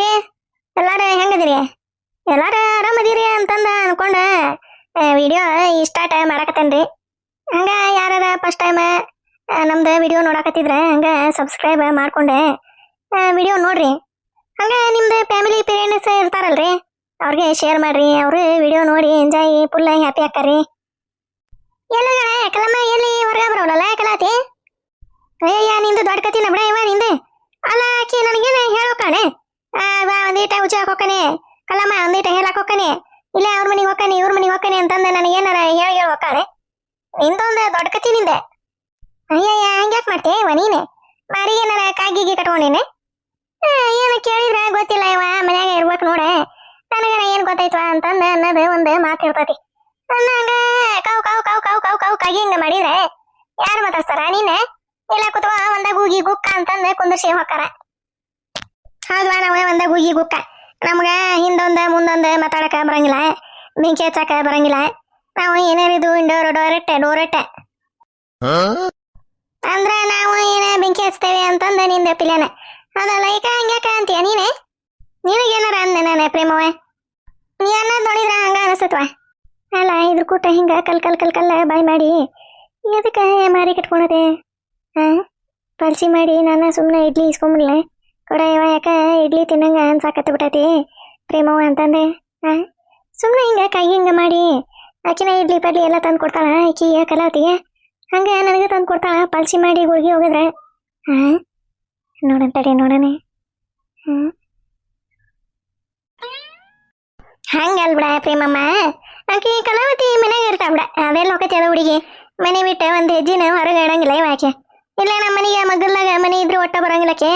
ರೀ? ಎಲ್ಲಾರ ಹೆಂಗದಿರಿ? ಎಲ್ಲಾರ ಆರಾಮದಿರಿ ಅಂತಂದ ಅನ್ಕೊಂಡ ವಿಡಿಯೋ ಈ ಸ್ಟಾರ್ಟ್ ಮಾಡಾಕತ್ತೇನ್ರಿ ಹಂಗ ಯಾರ ಫಸ್ಟ್ ಟೈಮ್ ನಮ್ದು ವಿಡಿಯೋ ನೋಡಾಕತ್ತಿದ್ರ, ಹಂಗ ಸಬ್ಸ್ಕ್ರೈಬ್ ಮಾಡ್ಕೊಂಡೆ ವಿಡಿಯೋ ನೋಡ್ರಿ. ಹಂಗ ನಿಮ್ದು ಫ್ಯಾಮಿಲಿ ಪೇರೆಂಟ್ಸ್ ಇರ್ತಾರಲ್ರಿ, ಅವ್ರಿಗೆ ಶೇರ್ ಮಾಡ್ರಿ, ಅವರು ವಿಡಿಯೋ ನೋಡಿ ಎಂಜಾಯ್ ಫುಲ್ ಹ್ಯಾಪಿ ಆಕ್ಕಾರಿ ಎಲ್ಲ ಕಲಮ್ಮ ಎಲ್ಲಿ ಹೊರಗ ಬರೋಲ್ಲ ಕಲಾತಿ? ಅಯ್ಯ ನಿಂದು ದೊಡ್ಡ ಕತಿನ ಬಿಡ ಇವ ನಿಂದು? ಅಲ್ಲ, ಆಕಿ ನನಗೇನು ಹೇಳೋಕಾಣೆ ಒಂದೀಟ ಉಚ್ಚ ಹಾಕೋಕನೆ. ಕಲ್ಲಮ್ಮ ಒಂದೀಟ ಹೇಳಕ್ ಹೋಕನಿ ಇಲ್ಲೇ ಅವ್ರ ಮನೆಗೆ ಹೋಗ್ತಾನೆ ಇವ್ರ ಮನೆಗೆ ಹೋಗ್ತಾನೆ ಅಂತಂದ ನನಗೇನಾರ ಹೇಳಿ ಹೇಳಿ ಹೋಗ್ತಾಳೆ ನಿಂದೊಂದು ದೊಡ್ಡ ಕತಿ ನಿಂದೆ. ಅಯ್ಯಯ್ಯ, ಹಂಗ್ಯಾಕೆ ಮಾಡ್ತೀಯ ಇವ ನೀನೆ? ಮಾರಿ ಏನಾರ ಕಾಗಿಗೆ ಕಟ್ಕೊಂಡಿನಿ? ಏನು ಕೇಳಿದ್ರೆ ಗೊತ್ತಿಲ್ಲ ಇವ ಮನ್ಯಾಗ ಇರ್ಬೇಕು ನೋಡ. ನನಗನ ಏನ್ ಗೊತ್ತಾಯ್ತವ ಅಂತಂದ ಅನ್ನೋದು ಒಂದು ಮಾತು ಇರ್ತೈತಿ. ಅನ್ನಂಗ ಕಾವು ಕಾವು ಕಾವು ಕಾವು ಕಾವು ಕಾವು ಕಾಗಿ ಹಿಂಗ ಮಾಡಿದ್ರೆ ಯಾರು ಮಾತಾಡ್ತಾರ ನೀನೆ? ಇಲ್ಲ ಕುತ್ವ ಒಂದ ಗೂಗಿ, ಗುಕ್ಕ ಅಂತಂದ ಕುಂದರ್ಸಿ ಹೋಕಾರ ಹೌದ್ವಾ ನಾವು ಒಂದ ಗುಗಿ ಗುಕ್ಕ. ನಮ್ಗ ಹಿಂದೊಂದ ಮುಂದೊಂದ ಮಾತಾಡಕ ಬರಂಗಿಲ್ಲ. ಬೆಂಕಿ ಹಚ್ಚಾಕ ಬರಂಗಿಲ್ಲ. ನಾವು ಏನಾರಿದು ಇಂಡೋರ್ ಡೋರೆಟ್ಟೆ ಡೋರೆಟ್ಟೆ ಅಂದ್ರ ನಾವು ಏನ ಬೆಂಕಿ ಹಚ್ತೇವೆ ಅಂತಂದ ನಿಂದ ಪಿಲೇನ ಅದಲ್ಲ ಈಗ ಹಂಗ್ಯಾಕ ಅಂತೀಯ ನೀನೆ? ನಿನಗೇನಾರ ಅಂದೆ ನಾನು ಪ್ರೇಮವ ನೀ ಅನ್ನೋದ್ ನೋಡಿದ್ರ ಹಂಗ ಅನಸ್ತತ್ವ? ಅಲ್ಲ ಇದ್ರ ಕೂಟ ಹಿಂಗ ಕಲ್ ಕಲ್ ಕಲ್ ಕಲ್ಲ ಬಾಯ್ ಮಾಡಿ ಇದಕ್ಕೆ ಮಾರಿ ಕಟ್ಕೊಳದೆ? ಹಾ? ಪಲ್ಸಿ ಮಾಡಿ ನಾನು ಸುಮ್ಮನೆ ಇಡ್ಲಿ ಇಸ್ಕೊಂಬಿಡ್ಲೆ. ಕೊಡ ಇವ ಯಾಕ ಇಡ್ಲಿ ತಿನ್ನಂಗ ಅನ್ಸಾಕತ್ತ ಬಿಟ್ಟೈತಿ ಪ್ರೇಮವ್ವ ಅಂತಂದೆ ಹಾ ಸುಮ್ಮನೆ ಹಿಂಗ ಕೈ ಹಿಂಗ ಮಾಡಿ ಆಕಿನ ಇಡ್ಲಿ ಪಡ್ಲಿ ಎಲ್ಲ ತಂದು ಕೊಡ್ತಾಳ ಆಕಿ ಕಲಾವತಿಗೆ ಹಂಗ ನನಗೆ ತಂದು ಕೊಡ್ತಾಳ ಪಲ್ಸಿ ಮಾಡಿ ಗುಳ್ಗಿ ಹೋಗಿದ್ರೆ ಹಾ ನೋಡೋಣ ತಡಿ ನೋಡೋಣ ಹ್ಮ್ ಹಂಗಲ್ ಬಿಡ ಪ್ರೇಮಮ್ಮ ಆಕಿ ಕಲಾವತಿ ಮನ್ಯಾಗ ಇರ್ತಾಳ ಬಿಡ ಅದೆಲ್ಲ ಹೋಗತಿ ಅದ ಹುಡುಗಿ ಮನೆ ಬಿಟ್ಟು ಒಂದು ಹೆಜ್ಜಿನ ಹೊರಗೆ ಇಡಂಗಿಲ್ಲ ಇವ ಆಕೆ ಇಲ್ಲ ನಮ್ಮ ಮನೆಗೆ ಮಗಲ್ದಾಗ ಮನೆ ಇದ್ರೆ ಒಟ್ಟ ಬರಂಗಿಲ್ಲಕ್ಕೆ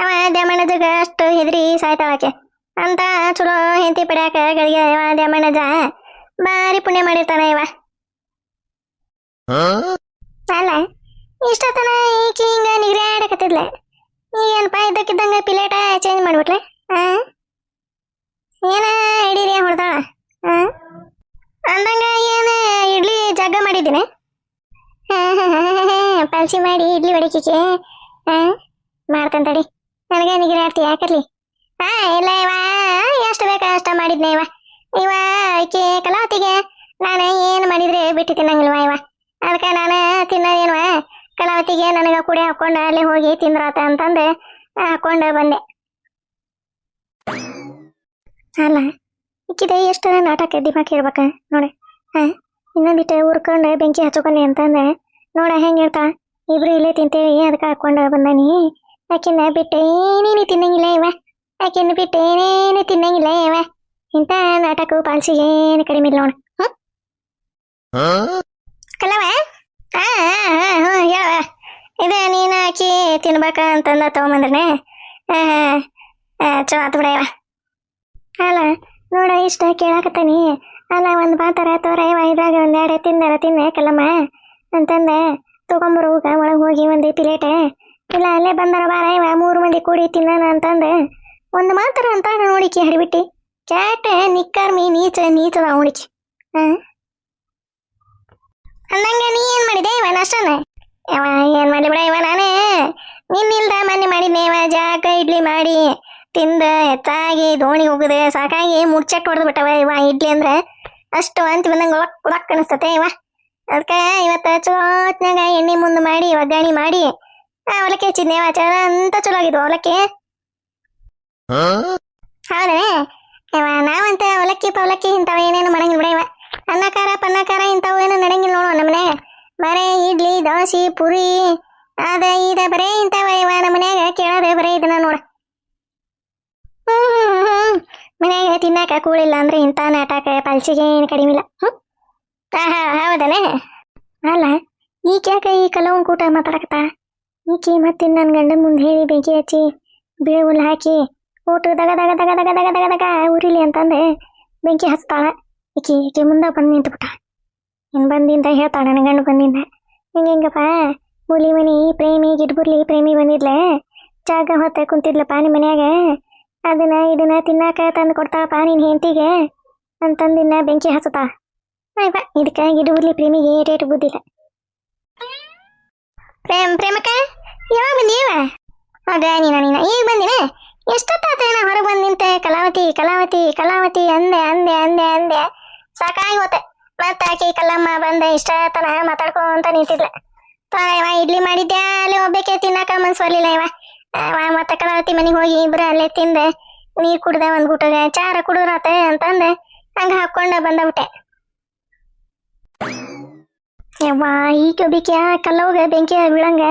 ಅವ ದ್ಯಾಮಣ್ಣಜಗ ಅಷ್ಟು ಹೆದರಿ ಸಾಯ್ತಾಳಕ್ಕೆ. ಅಂತ ಚಲೋ ಹೆಂಡತಿ ಪಡ್ಯಾಕ ಗಳಿಗೆ ಇವ ದ್ಯಾಮಣ್ಣಜ ಬಾರಿ ಪುಣ್ಯ ಮಾಡಿರ್ತಾನ ಇವ. ಅಲ್ಲ ಇಷ್ಟತನ ಈಕಿ ಹಿಂಗ ನಿಗ್ರ್ಯಾಡಕತ್ತಿದ್ಲೆ ಈಗೇನಪ್ಪ ಇದ್ದಕ್ಕಿದ್ದಂಗ ಪಿಲೇಟ ಚೇಂಜ್ ಮಾಡ್ಬಿಟ್ಲೆ? ಹಾ ಏನ ಹಿಡೀರಿ ಹೊಡ್ದಾಳ? ಹಾ ಅಂದಂಗ ಏನ ಇಡ್ಲಿ ಜಗ್ಗ ಮಾಡಿದ್ದೀನಿ. ಪಲ್ಸಿ ಮಾಡಿ ಇಡ್ಲಿ ಹೊಡಿಕಿಕೆ ಹಾ ಮಾಡ್ತಾನೆ ತಡಿ. ನನಗೆ ನಿಗಿರಿ ಆಡ್ತಿ ಯಾಕರ್ಲಿ ಹಾ, ಇಲ್ಲ ಇವ. ಎಷ್ಟು ಬೇಕು ಅಷ್ಟ ಮಾಡಿದ್ನೆ ಇವ. ಇವ ಆಕೆ ಕಲಾವತಿಗೆ ನಾನು ಏನು ಮಾಡಿದ್ರೆ ಬಿಟ್ಟು ತಿನ್ನಂಗಿಲ್ವ ಇವ. ಅದಕ್ಕೆ ನಾನು ತಿನ್ನೋದೇನುವ? ಕಲಾವತಿಗೆ ನನಗೆ ಕುಡಿ ಹಾಕೊಂಡು ಅಲ್ಲಿ ಹೋಗಿ ತಿಂದ್ರಾತ ಅಂತಂದು ಹಾಕೊಂಡು ಬಂದೆ. ಅಲ್ಲ ಇಕ್ಕಿದೆ ಎಷ್ಟು ನಾಟಕ ದಿಮಾಕ್ ಹೇಳ್ಬೇಕ ನೋಡಿ. ಹಾ, ಇನ್ನೊಂದಿಟ್ಟು ಉರ್ಕೊಂಡು ಬೆಂಕಿ ಹಚ್ಕೊಂಡೆ ಅಂತಂದೆ. ನೋಡ, ಹೆಂಗೆ ಹೇಳ್ತಾ? ಇಬ್ರು ಇಲ್ಲೇ ತಿಂತೇವಿ, ಅದಕ್ಕೆ ಹಾಕೊಂಡು ಬಂದಾನಿ. ಆಕಿನ ಬಿಟ್ಟೇನೇನು ತಿನ್ನಂಗಿಲ್ಲ ಇವ ಆಕಿನ ಬಿಟ್ಟೇನೇನು ತಿನ್ನಂಗಿಲ್ಲ ಇವ ಇಂಥ ನಾಟಕ ಪಾಲ್ಸಿಗೆ ಏನು ಕಡಿಮೆ ಇಲ್ಲ ನೋಡು. ಹ್ಮ್? ಕಲವ ಹಾ ಹಾ ಹಾ ಹೇಳ ಇದು ನೀನು ಆಕಿ ತಿನ್ಬೇಕ ಅಂತಂದ ತಗೊಂಬಂದ್ರೆ ಚಲೋ ಆತು ಬಿಡವ ಅಲ್ಲ ನೋಡ ಇಷ್ಟ ಕೇಳಾಕತ್ತಾನಿ. ಅಲ್ಲ ಒಂದು ಬಾತರ ತೋರ ಇವ ಇದ್ರಾಗ ತಿನ್ನಾರ ತಿಂದಾರ ತಿನ್ನೆ ಕಲ್ಲಮ್ಮ ಅಂತಂದ. ತಗೊಂಬರೋಗ ಒಳಗೆ ಹೋಗಿ ಒಂದು ಪ್ಲೇಟ್ ಇಲ್ಲ, ಅಲ್ಲೇ ಬಂದರ ಬಾರ, ಇವ ಮೂರು ಮಂದಿ ಕೂಡಿ ತಿನ್ನೋಣ ಅಂತಂದು. ಒಂದು ಮಾತ್ರ ಅಂತ ನೋಡಿಕಿ ಹಡಿಬಿಟ್ಟಿ ಕ್ಯಾಟ ನಿಕ್ಕರ್ಮಿ ನೀಚ, ನೀಚದ ಅವಣಿಕೆ ಹಾಂ? ಅಂದಂಗೆ ನೀ ಏನು ಮಾಡಿದೆ ಇವ ನಾಷ್ಟನ? ಯಾವ ಏನ್ ಮಾಡಿ ಬಿಡ ಇವ ನಾನೇ. ನಿನ್ನಿಲ್ದ ಮನೆ ಮಾಡಿದ್ನೆ ಇವ, ಜಾಕ, ಇಡ್ಲಿ ಮಾಡಿ. ತಿಂದ, ಹೆಚ್ಚಾಗಿ, ದೋಣಿ ಹೋಗಿದೆ, ಸಾಕಾಗಿ ಮುರ್ಚಟ್ ಹೊಡೆದು ಬಿಟ್ಟವ ಇವ ಇಡ್ಲಿ ಅಂದ್ರೆ. ಅಷ್ಟು ಅಂತ ಬಂದಂಗೆ ಒಳಕ್ ಒಳಕ್ ಅನಿಸ್ತತೆ ಇವ. ಅದಕ್ಕೆ ಇವತ್ತು ಚೋತ್ನಾಗ ಎಣ್ಣೆ ಮುಂದೆ ಮಾಡಿ, ಒಗ್ಗರಣೆ ಮಾಡಿ. ಅವಲಕ್ಕಿ ಹಚ್ಚಿದ್ನೆ ಆಚಾರ ಅಂತ ಚಲೋ ಆಗಿದ್ವು ಅವಲಕ್ಕಿ. ಹೌದೇ ಇವ ನಾವಂತ ಅವಲಕ್ಕಿ ಪವಲಕ್ಕಿ ಇಂಥವ ಏನೇನು ಮಾಡಂಗಿಲ್ಲ ಬಿಡ ಇವ ಅನ್ನಕಾರ ಪನ್ನಕಾರ ಇಂಥವು ಏನು ನಡೆಯಂಗಿಲ್ಲ ನೋಡು ನಮ್ಮನೆ ಬರೇ ಇಡ್ಲಿ, ದೋಸೆ, ಪುರಿ, ಅದ ಇದ ಬರೇ ಇಂಥವ ಇವ ನಮ್ಮ ಮನ್ಯಾಗ ಕೇಳೋದೇ ಬರೇ ಇದನ್ನ ನೋಡ. ಮನ್ಯಾಗ ತಿನ್ನಾಕ ಕೂಳಿಲ್ಲ ಅಂದ್ರೆ ಇಂಥ ನಾಟಕ ಪಲ್ಸಿಗೆ ಏನು ಕಡಿಮೆ ಇಲ್ಲ. ಆಹಾ ಹೌದನೇ ಅಲ್ಲ ಈಕ್ಯಾಕ ಈ ಕಲವನ್ ಕೂಟ ಮಾತಾಡಕತ್ತ? ಈಕಿ ಮತ್ತೆ ನನ್ನ ಗಂಡನ ಮುಂದೆ ಹೇಳಿ ಬೆಂಕಿ ಹಚ್ಚಿ ಬಿಳಿ ಹುಲ್ಲು ಹಾಕಿ ಊಟ ದಗ ದಗ ದಗ ದಗ ದಗ ದಗ ದಗ ಉರಿಲಿ ಅಂತಂದೆ ಬೆಂಕಿ ಹಚ್ತಾಳ. ಈಕಿ ಈಕಿ ಮುಂದೆ ಬಂದು ನಿಂತ್ಬಿಟ್ಟ. ಇನ್ನು ಬಂದಿಂದ ಹೇಳ್ತಾಳ ನನ್ನ ಗಂಡು ಬಂದಿಂದ. ಹಿಂಗೆ ಹಿಂಗಪ್ಪ, ಹುಲಿ ಮನಿ, ಪ್ರೇಮಿ, ಗಿಡ್ಬುರ್ಲಿ, ಪ್ರೇಮಿ ಬಂದಿದ್ಲೆ? ಜಾಗ ಹೊತ್ತ ಕುಂತಿದ್ಲಪ್ಪ ನಿಮ್ಮ ಮನ್ಯಾಗ? ಅದನ್ನ ಇದನ್ನ ತಿನ್ನಾಕ ತಂದು ಕೊಡ್ತಾಳಪ್ಪ ನಿನ್ನ ಹೆಂಡತಿಗೆ ಅಂತಂದಿನ್ನ ಬೆಂಕಿ ಹಚ್ಚತಾ ಅಯ್ಯಪ್ಪ ಇದಕ್ಕೆ ಗಿಡಬುರ್ಲಿ, ಪ್ರೇಮಿಗೆ ಏಟೇಟು ಬುದ್ಧಿಲ್ಲ ಪ್ರೇಮ್, ಪ್ರೇಮಕ್ಕ, ಯಾವಾಗ ಬಂದೀವ ಹೌದಾ ನೀನ ನೀನ. ಈಗ ಬಂದಿನ ಎಷ್ಟೊತ್ತಾತೇನ ಹೊರಗೆ ಬಂದು ನಿಂತೆ? ಕಲಾವತಿ ಕಲಾವತಿ ಕಲಾವತಿ, ಅಂದೆ ಅಂದೆ ಅಂದೆ ಅಂದೆ. ಸಾಕಾಗಿ ಹೋತೆ. ಮತ್ತೆ ಆಕಿ ಕಲ್ಲಮ್ಮ ಬಂದೆ ಇಷ್ಟ ತನ ಮಾತಾಡ್ಕೊಂತ ನಿಂತಿದ್ಲ. ಪಾಯವ ಇಡ್ಲಿ ಮಾಡಿದ್ದೆ ಅಲ್ಲಿ ಒಬ್ಬಕ್ಕೆ ತಿನ್ನಕ ಮನ್ಸು ಬರ್ಲಿಲ್ಲ ಇವ ಮತ್ತೆ ಕಲಾವತಿ ಮನೆಗೆ ಹೋಗಿ ಇಬ್ರು ಅಲ್ಲೇ ತಿಂದೆ. ನೀರ್ ಕುಡ್ದೆ ಒಂದ್ ಗುಟಗ, ಚಾರ ಕುಡಿದ್ರಾತೆ ಅಂತಂದೆ ಹಂಗ ಹಾಕೊಂಡ ಬಂದಬಿಟ್ಟೆ ಯವ್ವ ಈಗ ಒಬ್ಬಿಕೆ ಕಲ್ಲೋಗ ಬೆಂಕಿ ಬೀಳಂಗ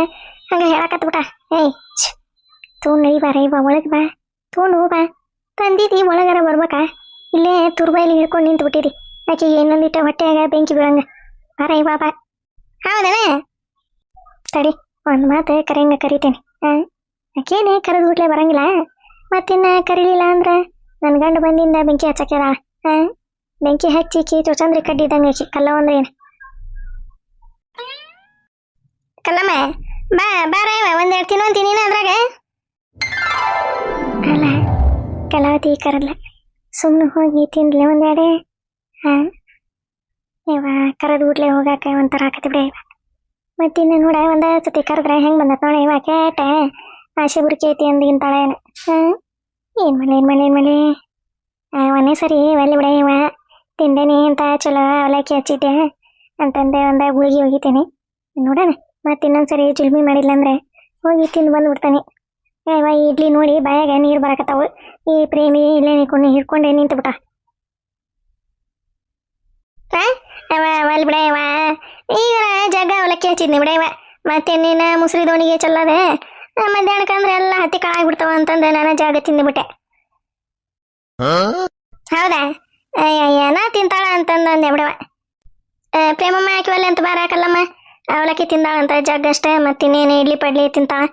ಹಂಗ ಹೇಳಕತ್ಬಿಟ್ಟ ಏಯ್ ಛ್, ತೂ ನಡಿ ಬಾ ರೈ ಬಾ ಒಳಗೆ ಬಾ ತಗೊಂಡು ಬಾ ತಂದಿದಿ ಒಳಗಾರ ಬರ್ಬೇಕ ಇಲ್ಲೇ ತುರ್ಬೈಲಿ ಹಿಡ್ಕೊಂಡು ನಿಂತು ಬಿಟ್ಟಿರಿ ಆಕೆಗೆ ಇನ್ನೊಂದಿಟ್ಟ ಹೊಟ್ಟೆಯಾಗ ಬೆಂಕಿ ಬೀಳಂಗ ಬಾ ರೈ ಬಾ ಬಾ ಹೌದನ ತಡಿ ಒಂದು ಮಾತು ಕರೆಯಂಗ ಕರಿತೇನೆ ಹಾಂ ಆಕೇನೆ ಕರೆದು ಬಿಟ್ಲೆ ಬರಂಗಿಲ್ಲ ಮತ್ತಿನ್ನ ಕರೀಲಿಲ್ಲ ಅಂದ್ರೆ ನನ್ನ ಗಂಡ ಬಂದಿಂದ ಬೆಂಕಿ ಹಚ್ಚಕ್ಯಾರ ಹಾಂ ಬೆಂಕಿ ಹಚ್ಚಿ ಕೀಚು ಚಂದ್ರಿ ಕಡ್ಡಿದಂಗೆ ಆಕಿ ಕಲ್ಲವ ಅಂದ್ರೆ ಏನು ಕಲ್ಲಮ್ಮ, ಬಾ ಬಾರ ಒಂದೆರಡು ತಿನ್ನೋಂತಿ ನೀನು ಅದ್ರಾಗ. ಅಲ್ಲ ಕಲಾವತಿ ಕರಲ್ಲ ಸುಮ್ಮನೆ ಹೋಗಿ ತಿನ್ಲೆ ಒಂದೆರಡೆ ಹಾಂ. ಇವ ಕರೆದು ಬಿಟ್ಲೆ ಹೋಗಾಕ ಒಂಥರ ಆಕತಿ ಬಿಡ ಮತ್ತಿನ್ನು ನೋಡ, ಒಂದ ಸತಿ ಕರೆದ್ರೆ ಹೆಂಗೆ ಬಂದತ್ ನೋಡ ಇವ ಕೇಟ. ಆಶೆ ಬುರ್ಕಿ ಐತಿ ಅಂದ್ ಇಂತಾಳ ಏನು. ಹಾಂ. ಏನು ಮಾಡಲಿ ಏನು ಮಾಡಲಿ ಏನು ಮಾಡಲಿ. ಒಂದೇ ಸರಿ ಒಲ್ಲಿ ಬಿಡ ಇವ ತಿಂದೇನಿ ಅಂತ ಚಲೋ ಅವಲಕ್ಕಿ ಹಚ್ಚಿದ್ದೆ ಅಂತಂದೆ ಒಂದ ಗುಳಿಗೆ ಹೋಗಿತೀನಿ ನೋಡೋಣ. ಮತ್ತೆ ಇನ್ನೊಂದ್ಸರಿ ಚಿಲ್ಮಿ ಮಾಡಿಲ್ಲ ಅಂದ್ರೆ ಹೋಗಿ ತಿಂದು ಬಂದ್ಬಿಡ್ತಾನೆ ಏವ ಈ ಇಡ್ಲಿ ನೋಡಿ ಬಾಯಾಗ ನೀರು ಬರಕತ್ತಾವು. ಈ ಪ್ರೇಮಿ ಇಲ್ಲೇ ನಿಂತ್ಕೊಂಡು ಹಿಡ್ಕೊಂಡೆ ನಿಂತು ಬಿಟ್ಟ ಒಲ್ ಬಿಡವ ಈಗ ಜಗ್ಗ ಅವಲಕ್ಕಿ ಹಚ್ಚಿದ್ನಿ ಬಿಡವ ಮತ್ತೆ ನೀನು ಮುಸ್ರಿ ದೋಣಿಗೆ ಚಲ್ಲದೆ ಮಧ್ಯಾಹ್ನಕ್ಕೆ ಅಂದ್ರೆ ಎಲ್ಲ ಹತ್ತಿ ಕಾಳಾಗ್ಬಿಡ್ತಾವ ಅಂತಂದ್ರೆ ನಾನು ಜಾಗ ತಿಂದುಬಿಟ್ಟೆ. ಹೌದಾ? ಅಯ್ಯಯ್ಯ ನಾ ತಿಂತಾಳ ಅಂತಂದ ಅಂದೆ ಬಿಡವ. ಪ್ರೇಮಮ್ಮ ಹಾಕಿವಲ್ಲ ಅಂತ ಬಾರ ಕಲ್ಲಮ್ಮ ಅವಲಕ್ಕಿ ತಿಂದಾಳ ಅಂತ ಜಗ್ ಅಷ್ಟೇ ಮತ್ತಿನ್ನೇನು ಇಡ್ಲಿ ಪಡ್ಲಿ ತಿಂತಾಳ.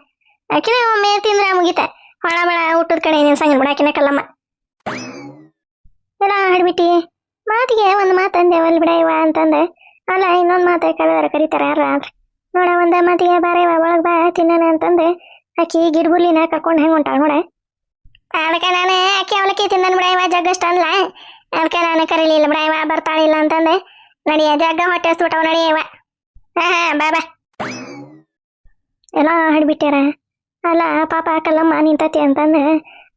ಆಕಿನ ಒಮ್ಮೆ ತಿಂದ್ರೆ ಮುಗಿತ. ಹೊಳ ಬಳ ಊಟದ ಕಡೆ ನಿಲ್ಸಂಗಿಲ್ಲ ಬಿಡ, ಆಕಿನ ಕಲ್ಲಮ್ಮ. ಎಲ್ಲ ಹಾಡ್ಬಿಟ್ಟಿ ಮಾತಿಗೆ ಒಂದು ಮಾತಂದೆ ಒಲ್ ಬಿಡ ಇವ ಅಂತಂದೆ. ಅಲ್ಲ, ಇನ್ನೊಂದು ಮಾತೆ ಕಳೆದಾರ ಕರೀತಾರ, ಯಾರ ನೋಡ, ಒಂದ ಮಾತಿಗೆ ಬಾರ ಇವ, ಒಳಗೆ ಬಾ, ತಿನ್ನೋಣ ಅಂತಂದೆ. ಆಕಿ ಗಿಡ್ಬುಲಿನ ಕರ್ಕೊಂಡು ಹೆಂಗೆ ಉಂಟಾಳ ನೋಡ. ಅದಕ್ಕೆ ನಾನು ಆಕಿ ಅವಲಕ್ಕಿ ತಿಂದನ್ ಬಿಡ ಇವ ಜಗ್ಗಷ್ಟ ಅಂದ್ಲ. ಅದಕ್ಕೆ ನಾನು ಕರೀಲಿಲ್ಲ ಬಿಡ ಇವ, ಬರ್ತಾಳಿಲ್ಲ ಅಂತಂದೆ. ನಡಿಯ ಜಗ್ಗ ಹೊಟ್ಟೆ ಹಸ್ಬಿಟ್ಟವ ನಡಿಯವ ಹಾ ಬಾ ಬಾ. ಎಲ್ಲ ಹಾಡ್ಬಿಟ್ಟಾರ ಅಲ್ಲ, ಪಾಪ ಕಲ್ಲಮ್ಮ ನಿಂತತಿ ಅಂತಂದು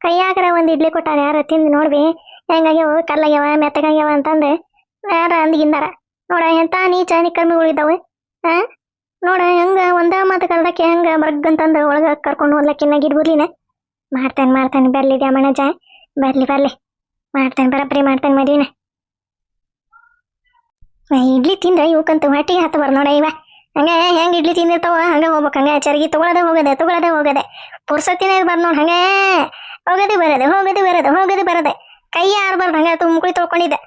ಕೈಯಾಗರ ಒಂದು ಇಡ್ಲಿ ಕೊಟ್ಟಾರ, ಯಾರ ತಿಂದು ನೋಡ್ಬಿ. ಹೆಂಗಾಗ್ಯವ? ಕಲ್ಲಾಗ್ಯಾವ, ಮೆತ್ತಗಾಗ್ಯಾವ ಅಂತಂದು ಯಾರ ಅಂದಿಗಿಂದಾರ. ನೋಡ, ಎಂತ ನೀಚ ಉಳಿದಾವೆ ಹಾ ನೋಡ, ಹೆಂಗ ಒಂದ ಮಾತು ಕಲ್ದಕ್ಕೆ ಹೆಂಗ ಮರ್ಗ್ ಅಂತಂದು ಒಳಗ ಕರ್ಕೊಂಡು ಹೋದ್ಲಕ್ಕಿನ್ನ ಗಿಡ್ಬುರ್ಲಿನ ಮಾಡ್ತೇನೆ ಮಾಡ್ತೇನೆ, ಬರ್ಲಿ ದ್ಯಾಮಣ್ಣಜ ಬರ್ಲಿ ಬರ್ಲಿ. ಮಾಡ್ತೇನೆ, ಬರಬ್ರಿ, ಮಾಡ್ತೇನೆ ಮದುವೆನ. ಇಡ್ಲಿ ತಿಂದ್ರೆ ಇವಕ್ಕಂತ ಹೊಟ್ಟಿಗೆ ಹತ್ತ ಬರ್ ನೋಡ ಇವ. ಹಂಗ ಹೆಂಗ್ ಇಡ್ಲಿ ತಿಂದಿರ್ತಾವ? ಹಂಗ ಹೋಗ್ಬೇಕು. ಹಂಗ ಚರಗಿ ತಗೊಳದೆ ಹೋಗದೆ ತಗೊಳದೆ ಹೋಗದೆ. ಪುರ್ಸತ್ತಿನ ಬರ್ ನೋಡ್ ಹಂಗ. ಹೋಗದೆ ಬರದೆ ಹೋಗದೆ ಬರದೆ ಹೋಗದೆ ಬರದೆ. ಕೈ ಆರ್ಬಾರ್ದು ಹಂಗ ತುಂಬ್ಕುಳಿ ತೊಳ್ಕೊಂಡಿದ್ದೆ.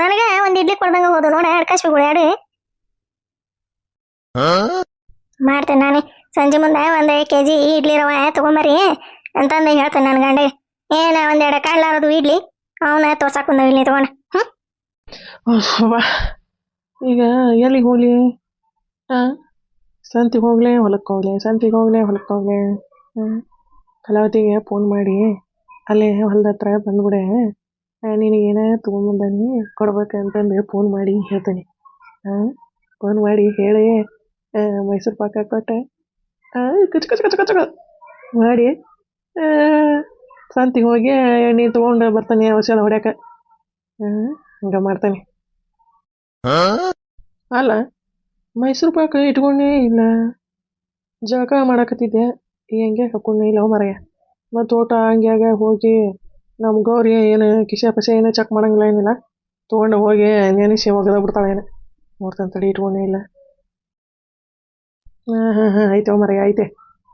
ನನಗ ಒಂದ್ ಇಡ್ಲಿ ಕೊಡ್ದಂಗ ಹೋದು ನೋಡ ಎರಡು ಕಾಸು ಎರಡು. ಮಾಡ್ತೇನೆ ನಾನೇ. ಸಂಜೆ ಮುಂದೆ ಒಂದ್ ಕೆ ಜಿ ಇಡ್ಲಿ ರವ ತಗೊಂಬರಿ ಅಂತಂದು ಹೇಳ್ತೇನೆ ನನ್ನ ಗಂಡ. ಏನ ಒಂದೆರಡು ಕಾಳ್ಲಾರದು ಇಡ್ಲಿ ಅವನ ತೋರ್ಸಾಕ್ ಬಂದ ಇಲ್ಲಿ ತಗೊಂಡ. ಈಗ ಎಲ್ಲಿಗೆ ಹೋಗ್ಲಿ ಹಾಂ ಸಂತಿಗೆ ಹೋಗ್ಲೆ ಹೊಲಕ್ಕೆ ಹೋಗ್ಲಿ ಸಂತಿಗೆ ಹೋಗ್ಲೆ ಹೊಲಕ್ಕೆ ಹೋಗ್ಲಿ ಹಾಂ ಕಲಾವತಿಗೆ ಫೋನ್ ಮಾಡಿ ಅಲ್ಲೇ ಹೊಲ್ದ ಹತ್ರ ಬಂದ್ಬಿಡೆ. ನಿನಗೇನೇ ತೊಗೊಂಬಂದಿ ಕೊಡ್ಬೇಕಂತಂದು ಫೋನ್ ಮಾಡಿ ಹೇಳ್ತೀನಿ. ಹಾಂ? ಫೋನ್ ಮಾಡಿ ಹೇಳಿ. ಮೈಸೂರು ಪಾಕ ಕೊಟ್ಟೆ ಕಚ್ ಕಚ್ ಕಚ್ ಕಚ್ ಮಾಡಿ. ಸಂತಿಗೆ ಹೋಗಿ ಎಣ್ಣೆ ತೊಗೊಂಡು ಬರ್ತಾನೆ ಔಷಧ ಹೊಡ್ಯಾಕ ಹಾಂ? ಹಂಗೆ ಮಾಡ್ತಾನೆ. ಅಲ್ಲ ಮೈಸೂರು ಪಾಕ ಇಟ್ಕೊಂಡೇ ಇಲ್ಲ. ಜಳಕ ಮಾಡಕತ್ತಿದ್ದೆ. ಹೆಂಗೆ ಹಾಕೊಂಡೇ ಇಲ್ಲ ಮರೆಯ. ಮತ್ತು ತೋಟ ಹಂಗ್ಯಾಗ ಹೋಗಿ ನಮ್ಮ ಗೌರಿ ಏನು ಕಿಸೆ ಪಸೆ ಏನು ಚೆಕ್ ಮಾಡಂಗಿಲ್ಲ ಏನಿಲ್ಲ. ತೊಗೊಂಡು ಹೋಗಿ ನೆನೆಸಿ ಒಗದ ಬಿಡ್ತಾಳೆ ಏನು. ನೋಡ್ತಾನೆ ತಡಿ ಇಟ್ಕೊಂಡೇ ಇಲ್ಲ. ಹಾಂ ಹಾಂ ಹಾಂ ಐತೆ ಮರೆಯ ಐತೆ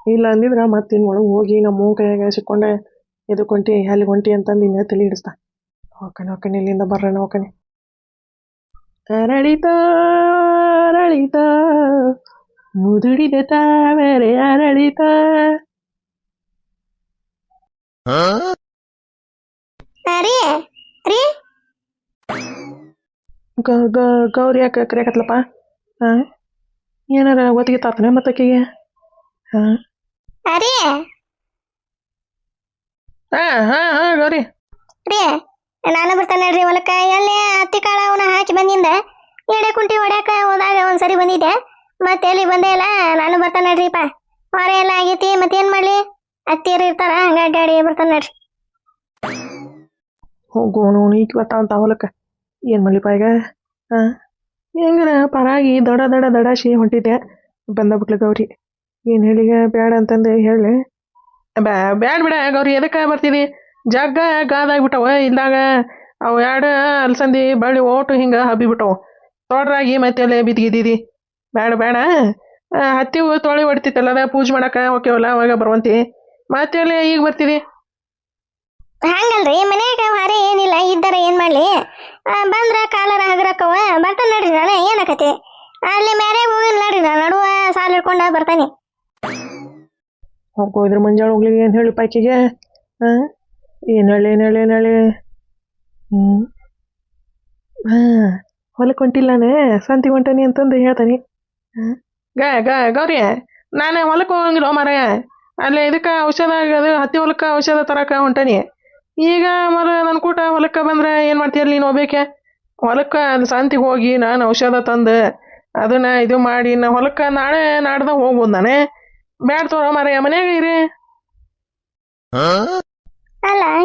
ಇಲ್ಲ ಅಂದಿದ್ರೆ ಮತ್ತೆ ಒಳಗೆ ಹೋಗಿ ನಮ್ಮ ಕೈಯಾಗ ಸಿಕ್ಕೊಂಡೆ. ಎದಕ್ಕೆ ಹೊಂಟಿ ಅಲ್ಲಿ ಹೊಂಟಿ ಅಂತಂದು ಇನ್ನೇ ತಲೆ ಹಿಡಿಸ್ತಾ ಹೋಗ್ತಾನೆ ಹೋಗ್ತಾನೆ ಇಲ್ಲಿಂದ ಬರೋಣ ಹೋಗ್ತಾನೆ ಅರಳಿತ ಅರಳಿತ ಮುದುಡಿದ ತಾವರೆ ಅರಳಿತ. ಗೌರಿ ಯಾಕೆ ಕರೆಯಕತ್ಲಪ್ಪ? ಹಾಂ? ಏನಾರ ಒತ್ತಿಗೆ ತಾತನೆ ಮತ್ತಕ್ಕಿಗೆ ಹಾಂ? ಹಾಂ ಹಾಂ ಹಾಂ ಗೌರಿ. ರೀ. ನಾನು ಬರ್ತಾನೆ ನೋಡ್ರಿ ಹೊಲಕ್ಕ. ಎಲ್ಲೇ ಹತ್ತಿ ಕಾಳ ಅವನ ಹಾಕಿ ಬಂದಿಂದ ಎಡೆ ಕುಂಟಿ ಹೊಡ್ಯಾಕ ಹೋದಾಗ ಒಂದ್ಸರಿ ಬಂದಿದ್ದೆ. ಮತ್ತೆ ಎಲ್ಲಿ ಬಂದೆ ಇಲ್ಲ ನಾನು ಬರ್ತಾನೆ ನೋಡ್ರಿಪ್ಪ ಹೊರ ಎಲ್ಲ ಆಗೈತಿ, ಮತ್ತೇನ್ ಮಾಡ್ಲಿ? ಅತ್ತಿಯರು ಇರ್ತಾರ ಹಂಗ ಅಡ್ಡಾಡಿ ಬರ್ತಾನೆ ನೋಡ್ರಿ. ಈಗ ಬರ್ತಾವ ಅಂತ ಹೊಲಕ್ಕೆ. ಏನು ಮಲ್ಲಿಪ ಈಗ? ಹಾಂ ಹೆಂಗರ ಪರಾಗಿ ದಡ ದಡ ದಡಾಶಿ ಹೊಂಟಿದ್ದೆ. ಬಂದಬಿಟ್ಲು ಗೌರಿ. ಏನು ಹೇಳಿಗ ಬ್ಯಾಡ ಅಂತಂದು ಹೇಳಿ ಬ್ಯಾ ಬ್ಯಾಡ ಬಿಡ ಗೌರಿ, ಎದಕ್ಕೆ ಬರ್ತಿದಿ? ಜಗ್ಗ ಗಾದಾಗ್ಬಿಟ್ಟವ. ಇಲ್ದಾಗ ಅವು ಎರಡು ಅಲ್ಸಂದಿ ಬಳ್ಳಿ ಓಟು ಹಿಂಗೆ ಹಬ್ಬಿಬಿಟ್ಟವು. ತೋಡ್ರಾಗಿ ಮತ್ತೆ ಅಲ್ಲೇ ಬಿದ್ದಿದ್ದಿದಿ ಬೇಡ ಬೇಡ ಹತ್ತಿವು ತೊಳಿ ಹೊಡಿತಿತ್ತಲ್ಲ ಅದ ಪೂಜೆ ಮಾಡಕ್ಕೆ ಓಕೆವಲ್ಲ ಅವಾಗ ಬರುವಂತಿ. ಮತ್ತೆ ಅಲ್ಲಿ ಈಗ ಬರ್ತೀರಿ? ಹಂಗಲ್ರಿ ಮನ್ಯಾಗ ಭಾರಿ ಏನಿಲ್ಲ ಇದ್ದಾರ ಏನು ಮಾಡ್ಲಿ? ಬಂದ್ರೆ ಕಾಲರ ಹಗರಕ್ಕವ ಬರ್ತಾನೆ ನೋಡ್ರಿ ನಾನು ಏನಾಕತಿ ಅಲ್ಲಿ ಮ್ಯಾಲೆ ಹೋಗಿಲ್ಲ ನೋಡ್ರಿ ನಾನು ನಡುವ ಸಾಲ ಹಿಡ್ಕೊಂಡ ಬರ್ತಾನೆ. ಹೋಗೋ ಇದ್ರ ಮುಂಜಾನೆ ಹೋಗ್ಲಿ ಏನು ಹೇಳಿ ಪೈಕಿಗೆ. ಹಾಂ ಏನು ಏನಳೆ ಏನಳೆ? ಹೇಳಿ ಏನು ಹೇಳಿ ಹ್ಞೂ ಹಾಂ ಹೊಲಕ್ಕೆ ಹೊಂಟಿಲ್ಲಾನೆ? ಸಂತಿ ಹೊಂಟಾನಿ ಅಂತಂದು ಹೇಳ್ತಾನೆ. ಹಾಂ ಗ ಗೌರಿ, ನಾನು ಹೊಲಕ್ಕೆ ಹೋಗಂಗಿಲ್ಲ ಮಾರಾಯ. ಅಲ್ಲಿ ಇದಕ್ಕೆ ಔಷಧ ಅದು ಹತ್ತಿ ಹೊಲಕ್ಕೆ ಔಷಧ ತರಕ ಹೊಂಟಾನಿ. ಈಗ ಮರ ನನ್ನ ಕೂಟ ಹೊಲಕ್ಕೆ ಬಂದ್ರೆ ಏನು ಮಾಡ್ತೀಯಲ್ಲ ನೀನು ಹೋಗ್ಬೇಕೆ ಹೊಲಕ್ಕೆ ಸಂತಿಗೆ ಹೋಗಿ ನಾನು ಔಷಧ ತಂದು ಅದನ್ನ ಇದು ಮಾಡಿ ನಾ ಹೊಲಕ್ಕೆ ನಾಳೆ ನಾಡ್ದ ಹೋಗ್ಬೋದು ನಾನೇ. ಬ್ಯಾಡ ತೋರ ಮಾರಾಯ, ಮನ್ಯಾಗ ಇರಿ.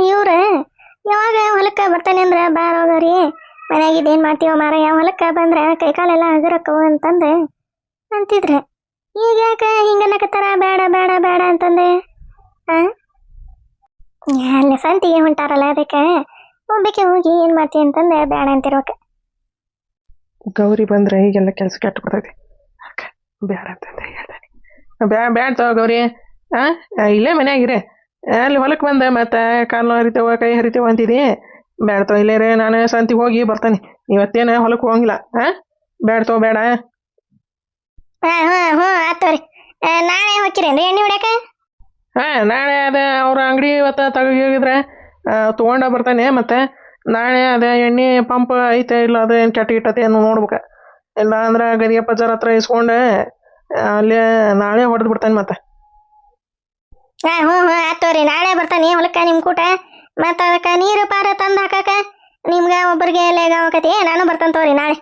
ಇವ್ರ ಯಾವಾಗ ಹೊಲಕ್ಕ ಬರ್ತಾನೆ ಅಂದ್ರೆ ಬಾರ ಹೋಗವ್ರಿ ಮನ್ಯಾಗಿದ್ ಏನ್ ಮಾಡ್ತೀವ ಯಾವ ಹೊಲಕ್ಕ ಬಂದ್ರೆ ಕೈಕಾಲೆಲ್ಲ ಹಗರಕ್ಕವು ಅಂತಂದು ಅಂತಿದ್ರೆ. ಈಗ ಯಾಕ ಹಿಂಗನ್ನಕತ್ತಾರ ಬೇಡ ಬೇಡ ಬೇಡ ಅಂತಂದೆ. ಅಲ್ಲಿ ಸಂತಿಗೆ ಹೊಂಟಾರಲ್ಲ ಅದಕ್ಕೆ. ಒಬ್ಬಕ್ಕೆ ಹೋಗಿ ಏನು ಮಾಡ್ತಿ ಅಂತಂದೆ ಬೇಡ ಅಂತಿರೋಕೆ. ಗೌರಿ ಬಂದ್ರೆ ಈಗೆಲ್ಲ ಕೆಲಸ ಕೆಟ್ಟು ಬಿಡ್ತೈತಿ. ಬೇಡ ಅಂತಂದ್ರೆ ಹೇಳ್ತಾನೆ ಬ್ಯಾ ಬ್ಯಾಡ ತಗೋ ಗೌರಿ. ಆ, ಇಲ್ಲೇ ಮನ್ಯಾಗ ಇರೇ. ಅಲ್ಲಿ ಹೊಲಕ್ಕೆ ಬಂದೆ ಮತ್ತೆ ಕಾಲು ಹರಿತೇವ ಕೈ ಹರಿತೇವ ಅಂತಿದಿ. ಬೇಡ್ತೋ ತಗೋ ಇಲ್ಲೇ ರೇ ನಾನು ಸಂತಿಗೆ ಹೋಗಿ ಬರ್ತೇನೆ. ಇವತ್ತೇನ ಹೊಲಕ್ಕೆ ಹೋಗಂಗಿಲ್ಲ ಹಾ ಬೇಡ್ತೋ ಬೇಡ ಹಾ ಹಾ ಆತೋರಿ ನಾಳೆ ಹೋಗ್ತೀರೇನ್ರಿ ಎಣ್ಣೆ ಹೊಡ್ಯಾಕ? ಹಾಂ ನಾಳೆ ಅದೇ ಅವ್ರ ಅಂಗಡಿ ಇವತ್ತು ತಗೋಗಿದ್ರೆ ತೊಗೊಂಡ ಬರ್ತಾನೆ ಮತ್ತೆ ನಾಳೆ ಅದೇ ಎಣ್ಣೆ ಪಂಪ್ ಐತೆ ಇಲ್ಲ ಅದು ಏನು ಕೆಟ್ಟ ಗಿಟ್ಟತೆ ಏನು ನೋಡ್ಬೇಕು. ಇಲ್ಲ ಅಂದ್ರೆ ಗದಿಯಪ್ಪ ಜರ ಹತ್ರ ಇಸ್ಕೊಂಡು ಅಲ್ಲಿ ನಾಳೆ ಹೊಡೆದು ಬಿಡ್ತಾನೆ ಮತ್ತೆ. ಹಾ ಹ್ಞೂ ಹ್ಞೂ ಆತೋರಿ ನಾಳೆ ಬರ್ತಾನೆ ಹೊಲಕ್ಕ ನಿಮ್ಮ ಕೂಟ. ಮತ್ತ ಅದಕ್ಕೆ ನೀರು ಪಾರ ತಂದು ಹಾಕಾಕ ನಿಮ್ಗ ಒಬ್ಬರಿಗೆ ಲೇಗ ಹೋಗತಿ ನಾನು ಬರ್ತಾನೆ ತಗೋರಿ ನಾಳೆ.